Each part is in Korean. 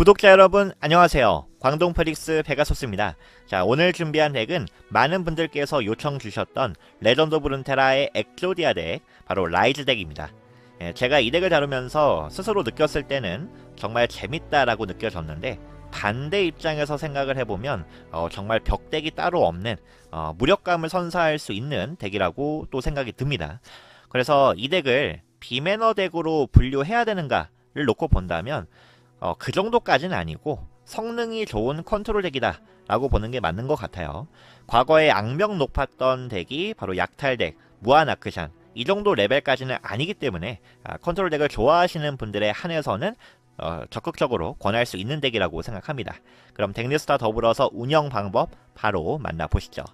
구독자 여러분 안녕하세요. 광동 프릭스 베가소스입니다. 자 오늘 준비한 덱은 많은 분들께서 요청 주셨던 레전드 오브 룬테라의 엑조디아 덱 바로 라이즈 덱입니다. 예, 제가 이 덱을 다루면서 스스로 느꼈을 때는 정말 재밌다라고 느껴졌는데 반대 입장에서 생각을 해보면 어, 정말 벽덱이 따로 없는 어, 무력감을 선사할 수 있는 덱이라고 또 생각이 듭니다. 그래서 이 덱을 비매너 덱으로 분류해야 되는가를 놓고 본다면 어, 그 정도까지는 아니고 성능이 좋은 컨트롤 덱이다 라고 보는 게 맞는 것 같아요. 과거에 악명 높았던 덱이 바로 약탈 덱, 무한 아크샨 이 정도 레벨까지는 아니기 때문에 아, 컨트롤 덱을 좋아하시는 분들의 한해서는 어, 적극적으로 권할 수 있는 덱이라고 생각합니다. 그럼 덱리스트와 더불어서 운영 방법 바로 만나보시죠.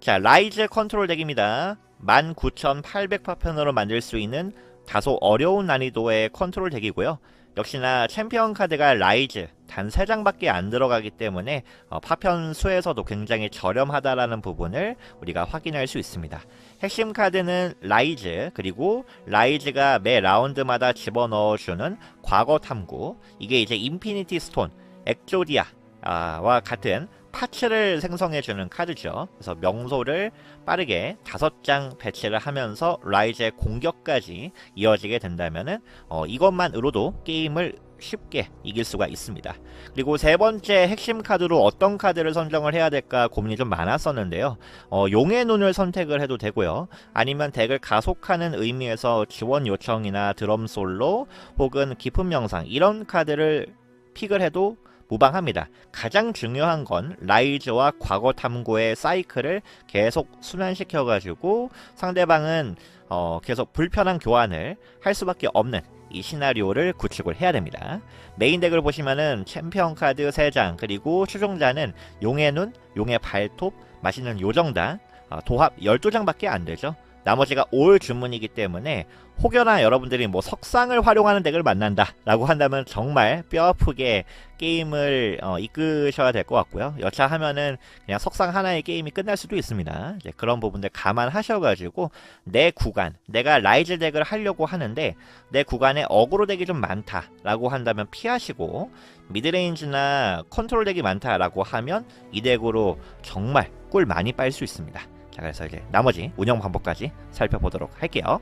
자, 라이즈 컨트롤 덱입니다. 19,800파편으로 만들 수 있는 다소 어려운 난이도의 컨트롤 덱이고요. 역시나 챔피언 카드가 라이즈 단 3장밖에 안 들어가기 때문에 어, 파편 수에서도 굉장히 저렴하다라는 부분을 우리가 확인할 수 있습니다. 핵심 카드는 라이즈 그리고 라이즈가 매 라운드마다 집어넣어주는 과거 탐구 이게 이제 인피니티 스톤 엑조디아와 같은 파츠를 생성해주는 카드죠. 그래서 명소를 빠르게 다섯 장 배치를 하면서 라이즈의 공격까지 이어지게 된다면은 어, 이것만으로도 게임을 쉽게 이길 수가 있습니다. 그리고 세 번째 핵심 카드로 어떤 카드를 선정을 해야 될까 고민이 좀 많았었는데요. 어, 용의 눈을 선택을 해도 되고요. 아니면 덱을 가속하는 의미에서 지원 요청이나 드럼 솔로 혹은 깊은 명상 이런 카드를 픽을 해도 무방합니다. 가장 중요한 건 라이즈와 과거 탐구의 사이클을 계속 순환시켜가지고 상대방은 어, 계속 불편한 교환을 할 수밖에 없는 이 시나리오를 구축을 해야 됩니다. 메인 덱을 보시면은 챔피언 카드 3장 그리고 추종자는 용의 눈, 용의 발톱, 맛있는 요정단 어, 도합 12장밖에 안 되죠. 나머지가 올 주문이기 때문에 혹여나 여러분들이 뭐 석상을 활용하는 덱을 만난다 라고 한다면 정말 뼈아프게 게임을 어, 이끄셔야 될 것 같고요. 여차하면은 그냥 석상 하나의 게임이 끝날 수도 있습니다. 그런 부분들 감안하셔가지고 내 구간 내가 라이즈 덱을 하려고 하는데 내 구간에 어그로 덱이 좀 많다 라고 한다면 피하시고 미드레인지나 컨트롤 덱이 많다 라고 하면 이 덱으로 정말 꿀 많이 빨 수 있습니다 자 그래서 이제 나머지 운영 방법까지 살펴보도록 할게요.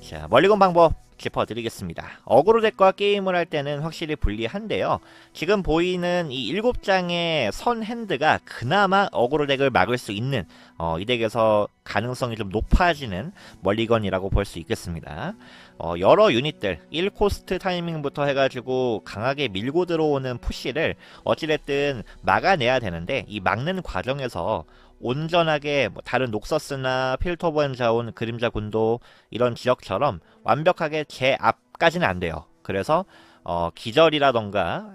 자 멀리건 방법 짚어드리겠습니다. 어그로 덱과 게임을 할 때는 확실히 불리한데요. 지금 보이는 이 7장의 선 핸드가 그나마 어그로 덱을 막을 수 있는 어, 이 덱에서 가능성이 좀 높아지는 멀리건이라고 볼 수 있겠습니다. 어, 여러 유닛들 1코스트 타이밍부터 해가지고 강하게 밀고 들어오는 푸시를 어찌됐든 막아내야 되는데 이 막는 과정에서 온전하게 뭐 다른 녹서스나 필터번 자온 그림자 군도 이런 지역처럼 완벽하게 제 앞까지는 안 돼요. 그래서 어, 기절이라던가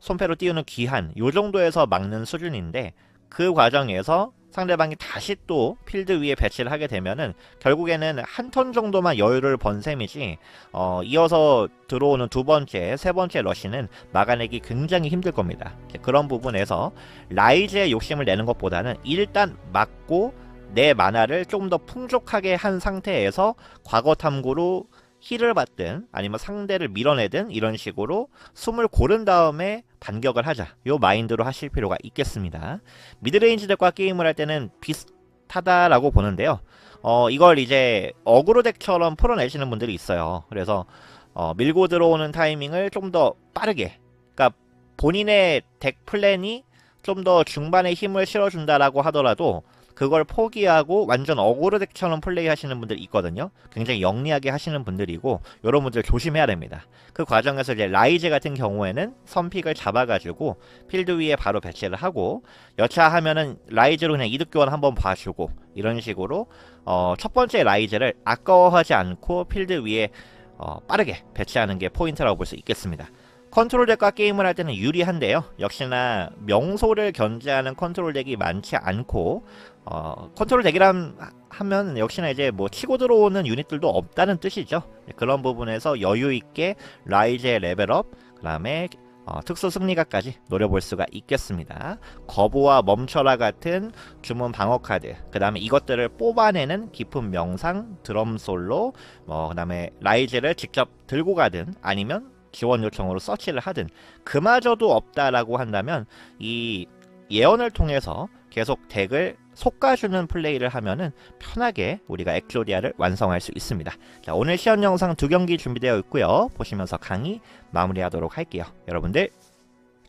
손패로 띄우는 귀한 요 정도에서 막는 수준인데 그 과정에서 상대방이 다시 또 필드 위에 배치를 하게 되면은 결국에는 한 턴 정도만 여유를 번 셈이지 어, 이어서 들어오는 두 번째, 세 번째 러시는 막아내기 굉장히 힘들 겁니다. 그런 부분에서 라이즈의 욕심을 내는 것보다는 일단 막고 내 만화를 좀더 풍족하게 한 상태에서 과거 탐구로 힐을 받든 아니면 상대를 밀어내든 이런 식으로 숨을 고른 다음에 반격을 하자. 요 마인드로 하실 필요가 있겠습니다. 미드레인지 덱과 게임을 할 때는 비슷하다라고 보는데요. 어 이걸 이제 어그로 덱처럼 풀어내시는 분들이 있어요. 그래서 어, 밀고 들어오는 타이밍을 좀 더 빠르게 그러니까 본인의 덱 플랜이 좀 더 중반에 힘을 실어준다라고 하더라도 그걸 포기하고 완전 어그로 덱처럼 플레이 하시는 분들이 있거든요. 굉장히 영리하게 하시는 분들이고 이런 분들 조심해야 됩니다. 그 과정에서 이제 라이즈 같은 경우에는 선픽을 잡아가지고 필드 위에 바로 배치를 하고 여차하면은 라이즈로 그냥 이득 교환 한번 봐주고 이런 식으로 어, 첫 번째 라이즈를 아까워하지 않고 필드 위에 어, 빠르게 배치하는 게 포인트라고 볼 수 있겠습니다. 컨트롤 덱과 게임을 할 때는 유리한데요. 역시나 명소를 견제하는 컨트롤 덱이 많지 않고 어, 컨트롤 덱이란 하면 역시나 이제 뭐 치고 들어오는 유닛들도 없다는 뜻이죠. 그런 부분에서 여유 있게 라이즈의 레벨업, 그 다음에 어, 특수 승리가까지 노려볼 수가 있겠습니다. 거부와 멈춰라 같은 주문 방어 카드, 그 다음에 이것들을 뽑아내는 깊은 명상, 드럼 솔로, 뭐, 그 다음에 라이즈를 직접 들고 가든 아니면 지원 요청으로 서치를 하든 그마저도 없다라고 한다면 이 예언을 통해서 계속 덱을 속가주는 플레이를 하면은 편하게 우리가 엑조디아를 완성할 수 있습니다. 자, 오늘 시연 영상 두 경기 준비되어 있고요. 보시면서 강의 마무리하도록 할게요. 여러분들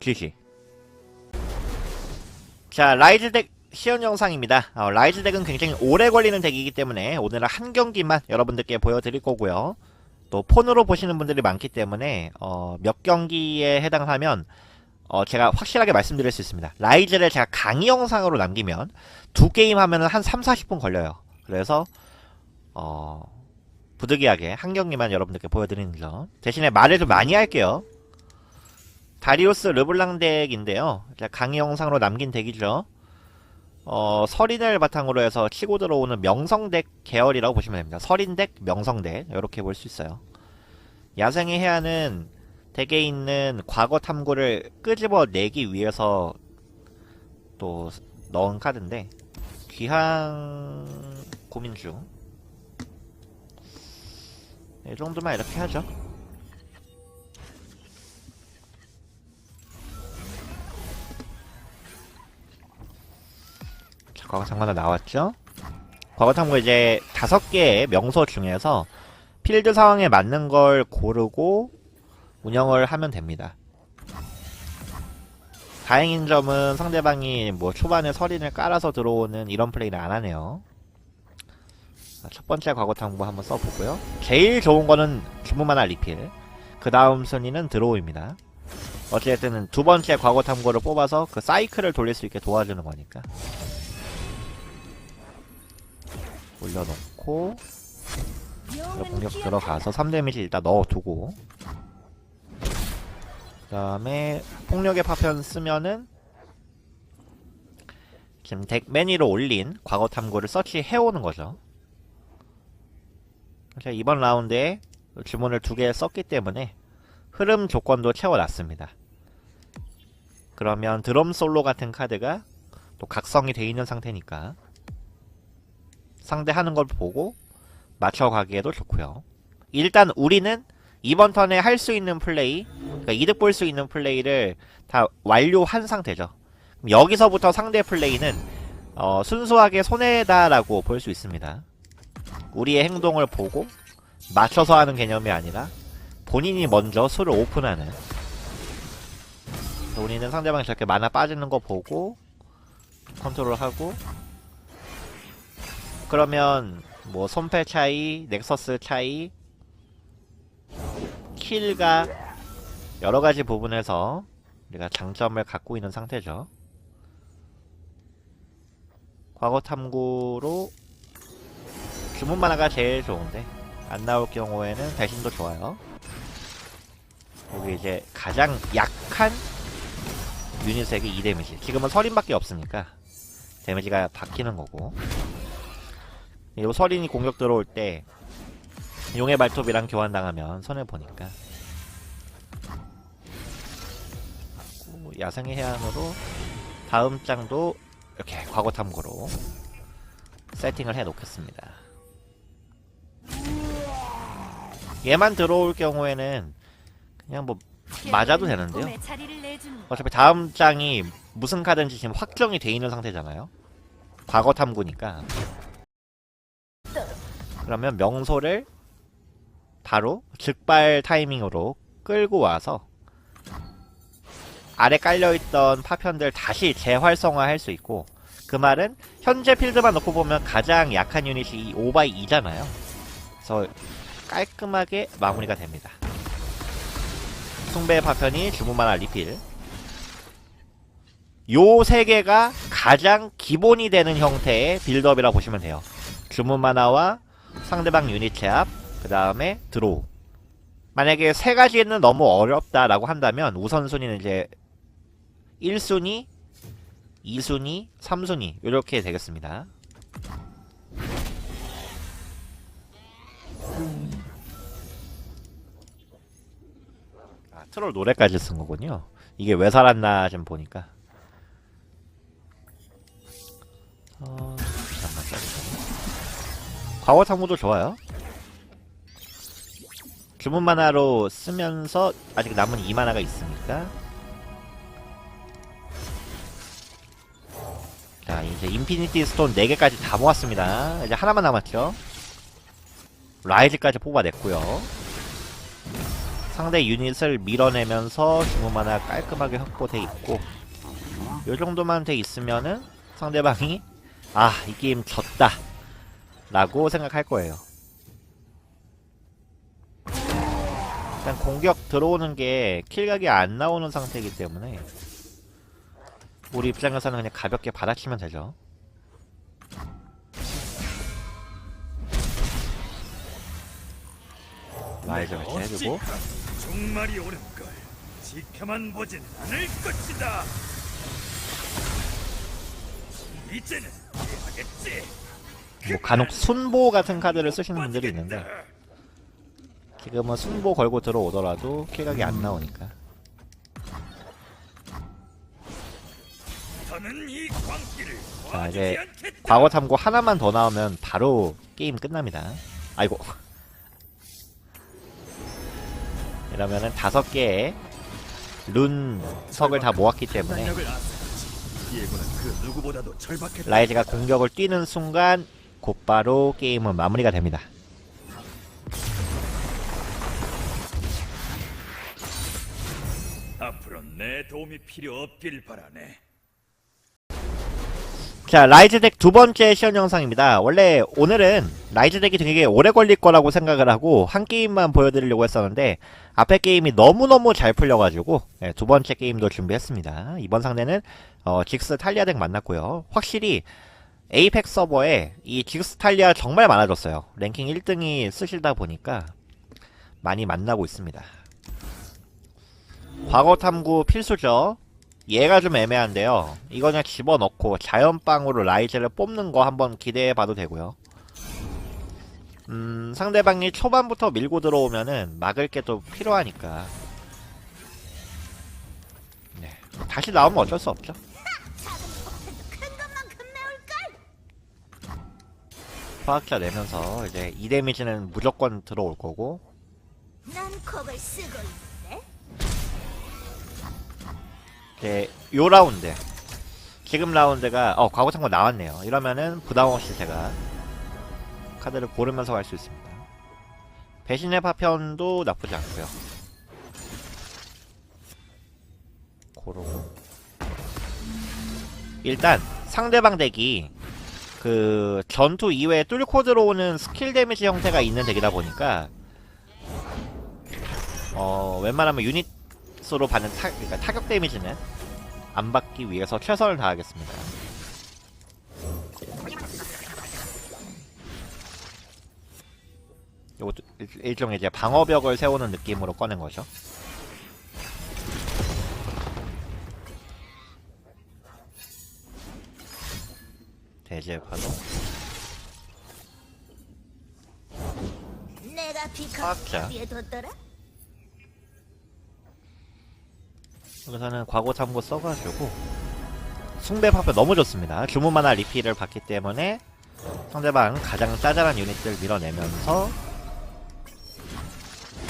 GG. 자, 라이즈 덱 시연 영상입니다. 어, 라이즈 덱은 굉장히 오래 걸리는 덱이기 때문에 오늘은 한 경기만 여러분들께 보여드릴 거고요. 또 폰으로 보시는 분들이 많기 때문에 어, 몇 경기에 해당하면 어, 제가 확실하게 말씀드릴 수 있습니다. 라이즈를 제가 강의 영상으로 남기면 두 게임 하면은 한 3, 40분 걸려요. 그래서 어, 부득이하게 한 경기만 여러분들께 보여드리는 점. 대신에 말을 좀 많이 할게요. 다리우스 르블랑 덱인데요. 강의 영상으로 남긴 덱이죠. 어, 서린을 바탕으로 해서 치고 들어오는 명성덱 계열이라고 보시면 됩니다. 서린덱, 명성덱 이렇게 볼 수 있어요. 야생의 해안은 덱에 있는 과거 탐구를 끄집어 내기 위해서 또 넣은 카드인데 귀향 고민 중. 이 정도만 이렇게 하죠. 자, 과거 하나 나왔죠? 과거 탐구 이제 다섯 개의 명소 중에서 필드 상황에 맞는 걸 고르고 운영을 하면 됩니다. 다행인 점은 상대방이 뭐 초반에 서린을 깔아서 들어오는 이런 플레이를 안 하네요. 자, 첫 번째 과거 탐구 한번 써보고요. 제일 좋은 거는 주문만화 리필. 그 다음 순위는 드로우입니다. 어쨌든 두 번째 과거 탐구를 뽑아서 그 사이클을 돌릴 수 있게 도와주는 거니까. 올려놓고 공격 들어가서 3 데미지 일단 넣어두고 그 다음에 폭력의 파편 쓰면은 지금 덱 매니로 올린 과거 탐구를 서치해오는 거죠. 제가 이번 라운드에 주문을 두 개 썼기 때문에 흐름 조건도 채워놨습니다. 그러면 드럼 솔로 같은 카드가 또 각성이 돼 있는 상태니까 상대하는 걸 보고 맞춰가기에도 좋고요. 일단 우리는 이번 턴에 할 수 있는 플레이, 그러니까 이득 볼 수 있는 플레이를 다 완료한 상태죠. 여기서부터 상대 플레이는 어, 순수하게 손해다라고 볼 수 있습니다. 우리의 행동을 보고 맞춰서 하는 개념이 아니라 본인이 먼저 수를 오픈하는 우리는 상대방이 저렇게 만화 빠지는 거 보고 컨트롤하고 그러면 뭐 손패 차이, 넥서스 차이, 킬과 여러 가지 부분에서 우리가 장점을 갖고 있는 상태죠. 과거 탐구로 주문 만화가 제일 좋은데 안 나올 경우에는 대신도 좋아요. 여기 이제 가장 약한 유닛에게 2데미지. 지금은 서린밖에 없으니까 데미지가 바뀌는 거고. 이 서린이 공격 들어올 때 용의 발톱이랑 교환당하면 손해보니까. 야생의 해안으로 다음 장도 이렇게 과거 탐구로 세팅을 해 놓겠습니다. 얘만 들어올 경우에는 그냥 뭐 맞아도 되는데요. 어차피 다음 장이 무슨 카드인지 지금 확정이 돼 있는 상태잖아요. 과거 탐구니까. 그러면 명소를 바로 즉발 타이밍으로 끌고 와서 아래 깔려있던 파편들 다시 재활성화할 수 있고 그 말은 현재 필드만 놓고 보면 가장 약한 유닛이 5바이 2잖아요. 그래서 깔끔하게 마무리가 됩니다. 숭배 파편이 주문만화 리필. 요 세 개가 가장 기본이 되는 형태의 빌드업이라고 보시면 돼요. 주문 만화와 상대방 유닛 제압, 그 다음에 드로우. 만약에 세 가지는 너무 어렵다라고 한다면 우선순위는 이제 1순위, 2순위, 3순위 이렇게 되겠습니다. 아, 트롤 노래까지 쓴 거군요. 이게 왜 살았나 좀 보니까. 어. 과거 탐구도 좋아요. 주문 만화로 쓰면서 아직 남은 2만화가 있으니까. 자, 이제 인피니티 스톤 4개까지 다 모았습니다. 이제 하나만 남았죠. 라이즈까지 뽑아냈고요. 상대 유닛을 밀어내면서 주문 만화 깔끔하게 확보돼 있고 요 정도만 돼 있으면은 상대방이 아 이 게임 졌다 라고 생각할 거예요 일단 공격 들어오는 게 킬각이 안 나오는 상태이기 때문에 우리 입장에서는 그냥 가볍게 받아치면 되죠 라이즈를 이렇게 해주고 종말이 오는 걸 지켜만 보진 않을 것이다. 이제는 이해하겠지. 뭐 간혹 순보 같은 카드를 쓰시는 분들이 있는데 지금은 순보 걸고 들어오더라도 킬각이 안 나오니까. 이 광기를 자 이제. 과거 탐구 하나만 더 나오면 바로 게임 끝납니다. 아이고. 이러면은 다섯 개의 룬 석을 다 모았기 때문에 그. 라이즈가 공격을 뛰는 순간 곧바로 게임은 마무리가 됩니다 내 도움이 필요 없길 바라네. 자, 라이즈 덱 두 번째 시연 영상입니다. 원래 오늘은 라이즈 덱이 되게 오래 걸릴 거라고 생각을 하고 한 게임만 보여드리려고 했었는데 앞에 게임이 너무너무 잘 풀려가지고 네, 두 번째 게임도 준비했습니다. 이번 상대는 어, 직스 탈리아 덱 만났고요. 확실히 에이펙 서버에 이 직스 탈리아 정말 많아졌어요. 랭킹 1등이 쓰시다 보니까 많이 만나고 있습니다. 과거 탐구 필수죠. 얘가 좀 애매한데요. 이거 그냥 집어넣고 자연빵으로 라이즈를 뽑는 거 한번 기대해봐도 되고요. 음, 상대방이 초반부터 밀고 들어오면은 막을 게 또 필요하니까. 네. 다시 나오면 어쩔 수 없죠. 화학자 내면서 이제 2 데미지는 무조건 들어올 거고 이제 요 라운드. 지금 라운드가 어 과거 참고 나왔네요. 이러면은 부담 없이 제가 카드를 고르면서 갈 수 있습니다. 배신의 파편도 나쁘지 않고요. 고르고. 일단 상대방 덱이 그 전투 이외에 뚫고 들어오는 스킬 데미지 형태가 있는 덱이다 보니까 어 웬만하면 유닛 으로 받는 타, 그러니까 타격 데미지는 안 받기 위해서 최선을 다하겠습니다. 이것도 일- 일종의 이제 방어벽을 세우는 느낌으로 꺼낸 거죠. 대제 파동. 내가 비커 화학자. 위에 뒀더라 여기서는 과거 참고 써가지고 숭배 파편 너무 좋습니다. 주문 만화 리필을 받기 때문에 상대방 가장 짜잘한 유닛들 밀어내면서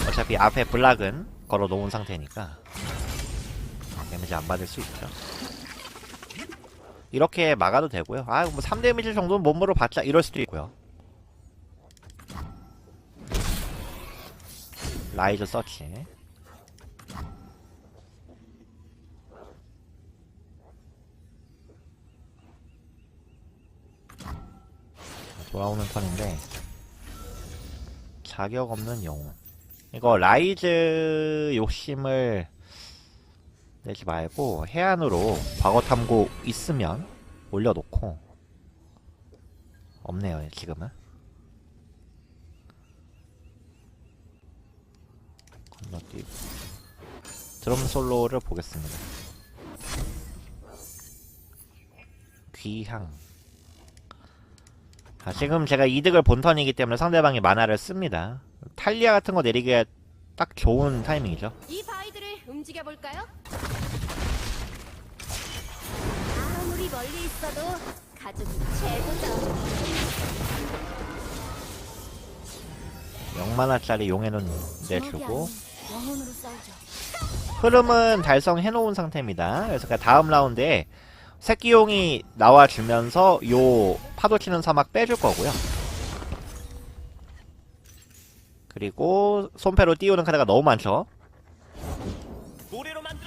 어차피 앞에 블락은 걸어 놓은 상태니까 데미지 안 받을 수 있죠. 이렇게 막아도 되고요. 아, 뭐 3데미지 정도는 몸으로 받자 이럴 수도 있고요. 라이즈 서치. 돌아오는 턴인데 자격 없는 영웅 이거 라이즈 욕심을 내지 말고 해안으로 과거 탐구 있으면 올려놓고 없네요 지금은. 건너뛰고. 드럼 솔로를 보겠습니다. 귀향 자, 지금 제가 이득을 본 턴이기 때문에 상대방이 만화를 씁니다. 탈리아 같은 거 내리기에 딱 좋은 타이밍이죠. 이 바위들을 움직여 볼까요? 아무리 멀리 있어도 가족이 최고죠. 0만화짜리 용해는 내주고 싸우죠. 흐름은 달성해놓은 상태입니다. 그래서 그냥 다음 라운드에 새끼용이 나와주면서 요 파도치는 사막 빼줄 거고요. 그리고 손패로 띄우는 카드가 너무 많죠.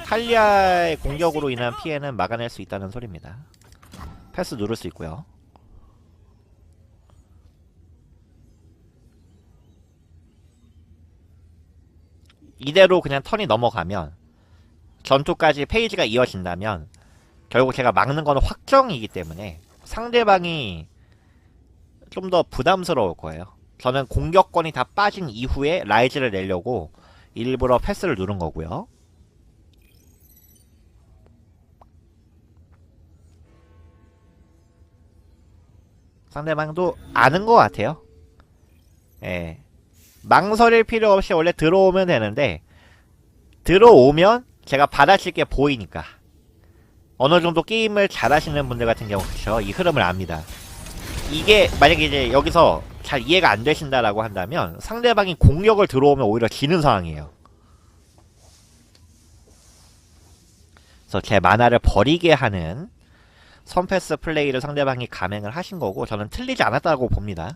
탈리아의 공격으로 인한 피해는 막아낼 수 있다는 소리입니다. 패스 누를 수 있고요. 이대로 그냥 턴이 넘어가면 전투까지 페이지가 이어진다면 결국 제가 막는 건 확정이기 때문에 상대방이 좀 더 부담스러울 거예요. 저는 공격권이 다 빠진 이후에 라이즈를 내려고 일부러 패스를 누른 거고요. 상대방도 아는 것 같아요. 예. 망설일 필요 없이 원래 들어오면 되는데 들어오면 제가 받아칠 게 보이니까 어느 정도 게임을 잘하시는 분들 같은 경우 그쵸? 이 흐름을 압니다. 이게 만약에 이제 여기서 잘 이해가 안 되신다라고 한다면 상대방이 공격을 들어오면 오히려 지는 상황이에요. 그래서 제 만화를 버리게 하는 선패스 플레이를 상대방이 감행을 하신 거고 저는 틀리지 않았다고 봅니다.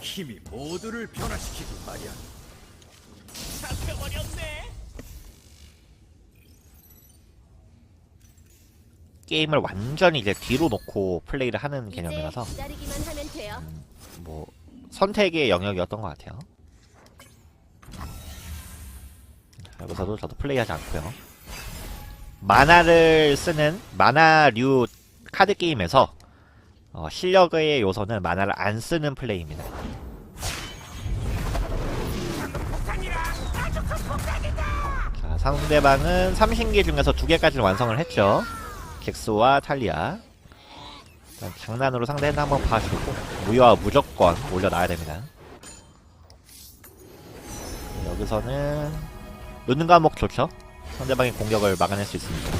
힘이 모두를 변화시키고 말이야. 게임을 완전히 이제 뒤로 놓고 플레이를 하는 개념이라서 돼요. 뭐 선택의 영역이었던 것 같아요. 여기서도 저도 플레이하지 않고요. 만화를 쓰는 만화류 카드 게임에서 어, 실력의 요소는 만화를 안 쓰는 플레이입니다. 자, 상대방은 삼신기 중에서 두 개까지는 완성을 했죠. 잭스와 탈리아. 일단 장난으로 상대 핸드 한번 봐주고 무효와 무조건 올려놔야 됩니다. 여기서는 눈 감목 좋죠? 상대방의 공격을 막아낼 수 있습니다.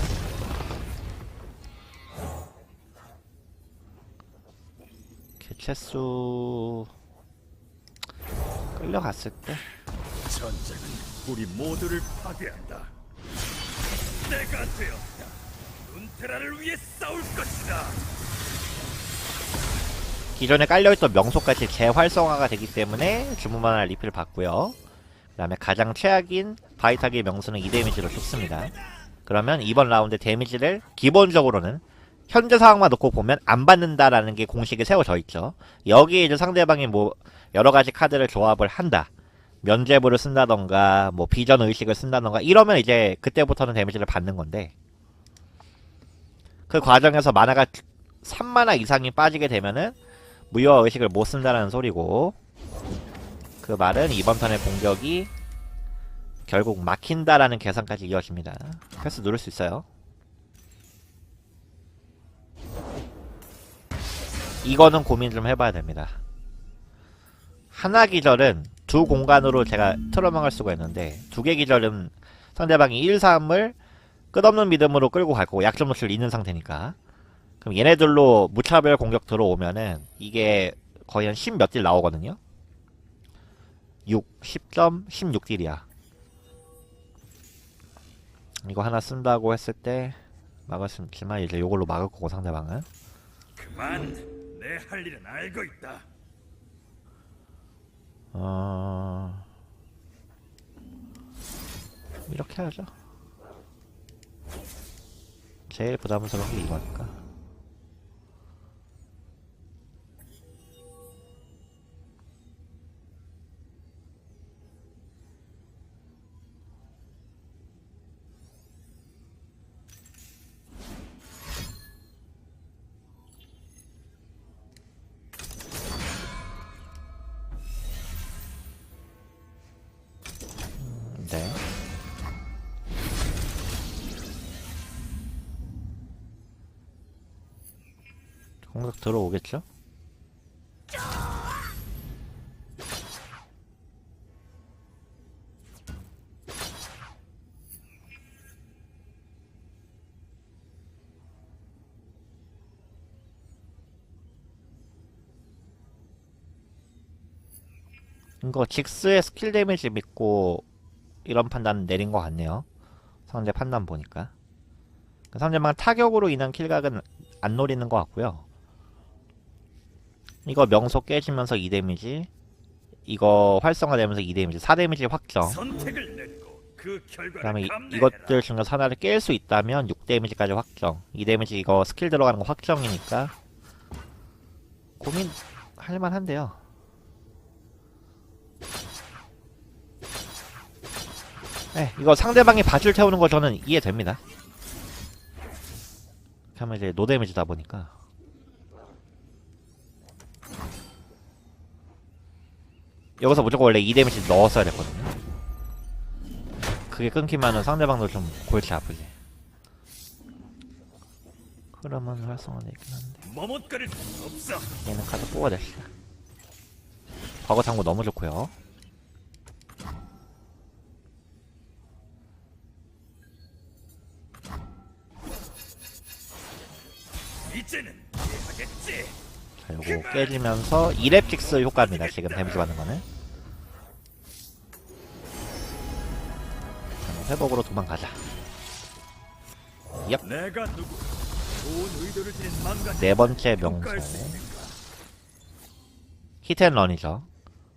개체수 끌려갔을 때 전쟁은 우리 모두를 파괴한다. 내가 되었다. 눈테라를 위해 싸울 것이다. 기존에 깔려있던 명소까지 재활성화가 되기 때문에 주문만 하나 리필 받고요. 그 다음에 가장 최악인 바이타기의 명수는 2 데미지로 줬습니다. 그러면 이번 라운드 데미지를 기본적으로는 현재 상황만 놓고 보면 안 받는다라는 게 공식에 세워져 있죠. 여기에 이제 상대방이 뭐 여러 가지 카드를 조합을 한다. 면제부를 쓴다던가 뭐 비전 의식을 쓴다던가 이러면 이제 그때부터는 데미지를 받는 건데 그 과정에서 만화가 3만화 이상이 빠지게 되면은 무효화 의식을 못 쓴다는 소리고 그 말은 이번 턴의 공격이 결국 막힌다라는 계산까지 이어집니다. 패스 누를 수 있어요. 이거는 고민 좀 해봐야 됩니다. 하나 기절은 두 공간으로 제가 틀어막을 수가 있는데 두 개 기절은 상대방이 1, 3을 끝없는 믿음으로 끌고 갈 거고 약점 노출 있는 상태니까 그럼 얘네들로 무차별 공격 들어오면은 이게 거의 한 10 몇 딜 나오거든요 6, 10점, 16딜이야 이거 하나 쓴다고 했을 때 있지만 이제 요걸로 막을 거고 상대방은 그만. 내 할 일은 알고 있다. 어... 이렇게 하죠 제일 부담스러운 게 이거니까 항상 들어오겠죠? 이거 직스의 스킬 데미지 믿고 이런 판단 내린 것 같네요. 상대 판단 보니까. 상대방 타격으로 인한 킬각은 안 노리는 것 같고요. 이거 명소 깨지면서 2 데미지. 이거 활성화되면서 2 데미지, 4 데미지 확정. 선택을 내리고 그 그다음에 이-. 이것들 중에서 하나를 깰 수 있다면 6 데미지까지 확정. 2 데미지 이거 스킬 들어가는 거 확정이니까 고민 할 만한데요. 네, 이거 상대방이 밧줄 태우는 거 저는 이해됩니다. 하면 이제 노 데미지다 보니까. 여기서 무조건 원래 2 데미지 넣었어야 됐거든요. 그게 끊기면은 상대방도 좀 골치 아프지. 그러면 활성화돼 있긴 한데. 얘는 카드 뽑아냅시다. 버거 탐구 너무 좋고요. 자, 요거 깨지면서 2렙 직스 효과입니다. 지금 데미지 받는 거는. 회복으로 도망가자. 내가 누구? 좋은 의도를 지닌 네 번째 명소. 히트앤런이죠.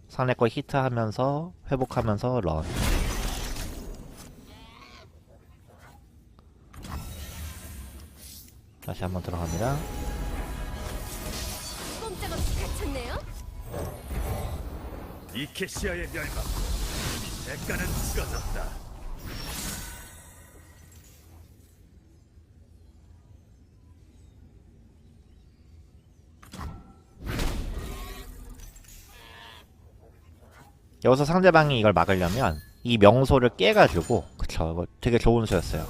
상대 거 히트하면서 회복하면서 런. 다시 한번 들어갑니다. 꼼짝없이 갇혔네요. 이케시아의 멸망. 대가는 치러졌다. 여기서 상대방이 이걸 막으려면 이 명소를 깨가지고 그쵸 이거 되게 좋은 수였어요.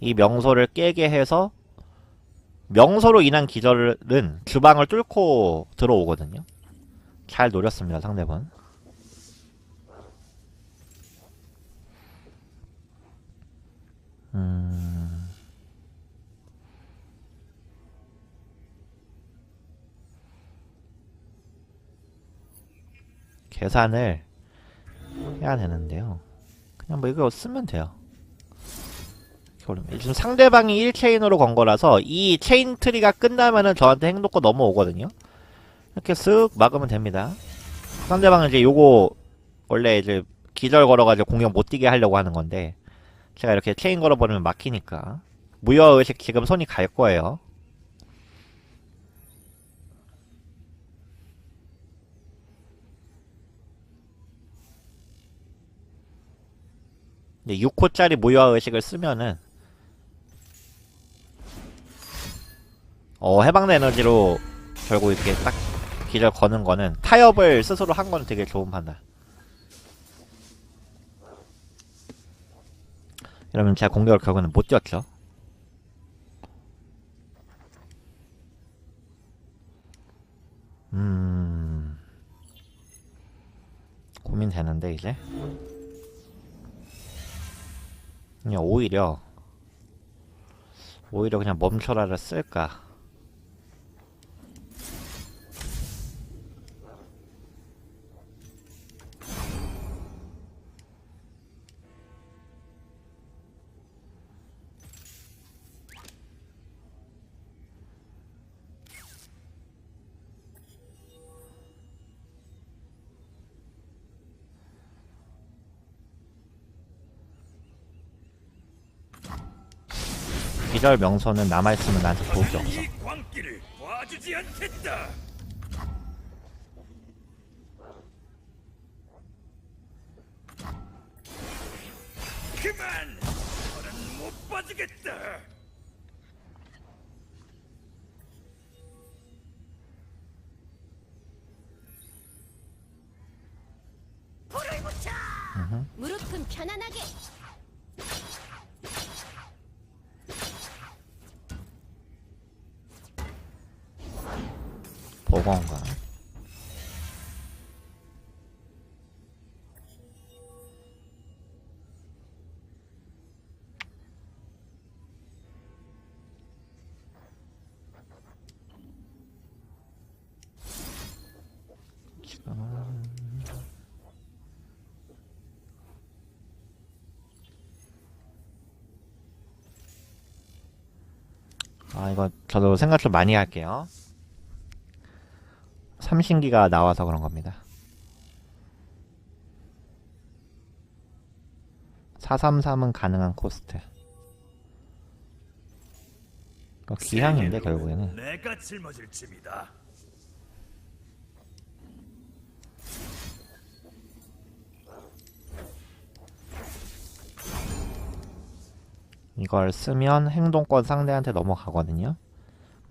이 명소를 깨게 해서 명소로 인한 기절은 주방을 뚫고 들어오거든요. 잘 노렸습니다 상대방 음... 계산을 해야 되는데요. 그냥 뭐 이거 쓰면 돼요. 지금 상대방이 1체인으로 건 거라서 이 체인 트리가 끝나면은 저한테 행동권 넘어오거든요. 이렇게 쓱 막으면 됩니다. 상대방은 이제 요거 원래 이제 기절 걸어가지고 공격 못 뛰게 하려고 하는 건데 제가 이렇게 체인 걸어버리면 막히니까 무여의식 지금 손이 갈 거예요. 이제 6호짜리 무효의식을 쓰면은 어 해방된 에너지로 결국 이렇게 딱 기절 거는 거는 타협을 스스로 한건 되게 좋은 판단. 이러면 제가 공격을 결국에는 못 뛰었죠. 음 고민되는데 이제 그냥 오히려 오히려 그냥 멈춰라를 쓸까 기절 명소는 남아있으면 나한테 게 없어 이 광기를 봐주지 않겠다. 그만! 너는 못 봐주겠다. 버거운가? 아 이거 저도 생각 좀 많이 할게요 삼신기가 나와서 그런 겁니다. 433은 가능한 코스트. 이거 기향인데 결국에는 내가 짊어질 짐이다. 이걸 쓰면 행동권 상대한테 넘어가거든요.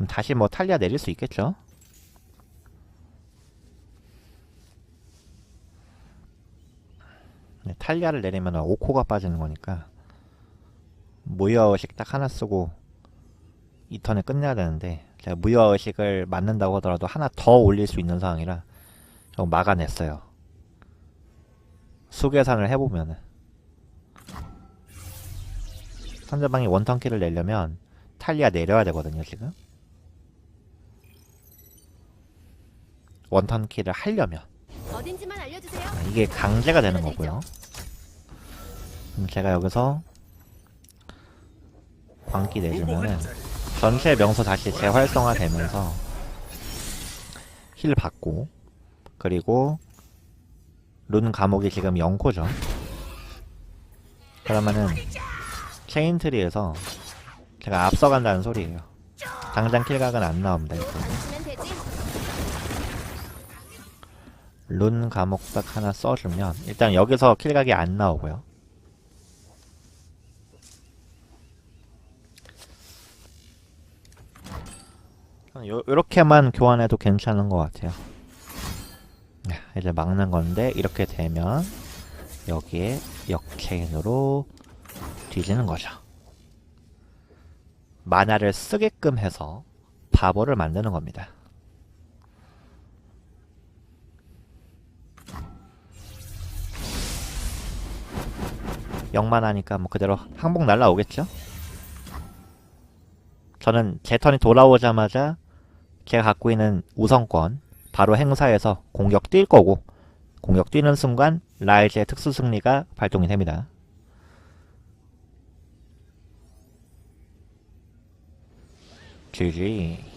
다시 뭐 탈리아 내릴 수 있겠죠? 탈리아를 내리면 5코가 빠지는 거니까 무효의식 딱 하나 쓰고 이 턴에 끝내야 되는데 제가 무효의식을 맞는다고 하더라도 하나 더 올릴 수 있는 상황이라 좀 막아냈어요. 수계산을 해보면은. 상대방이 원턴키를 내려면 탈리아 내려야 되거든요 지금. 원턴키를 하려면. 이게 강제가 되는 거고요 그럼 제가 여기서 광기 내주면은. 전체 명소 다시 재활성화 되면서 힐 받고 그리고 룬 감옥이 지금 0코죠 그러면은 체인 트리에서 제가 앞서간다는 소리예요 당장 킬각은 안 나옵니다. 룬 감옥 딱 하나 써주면 일단 여기서 킬각이 안 나오고요 요, 요렇게만 교환해도 괜찮은 것 같아요. 야, 이제 막는 건데 이렇게 되면 여기에 역체인으로 뒤지는 거죠. 만화를 쓰게끔 해서 바보를 만드는 겁니다. 영만 하니까 뭐 그대로 항복 날라오겠죠? 저는 제 턴이 돌아오자마자 제가 갖고 있는 우선권 바로 행사해서 공격 뛸 거고 공격 뛰는 순간 라이즈의 특수 승리가 발동이 됩니다. GG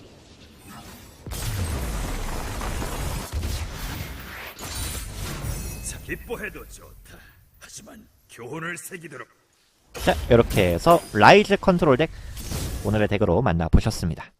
기뻐해도 좋다. 하지만 교훈을 새기도록 자 이렇게 해서 라이즈 컨트롤 덱 오늘의 덱으로 만나보셨습니다.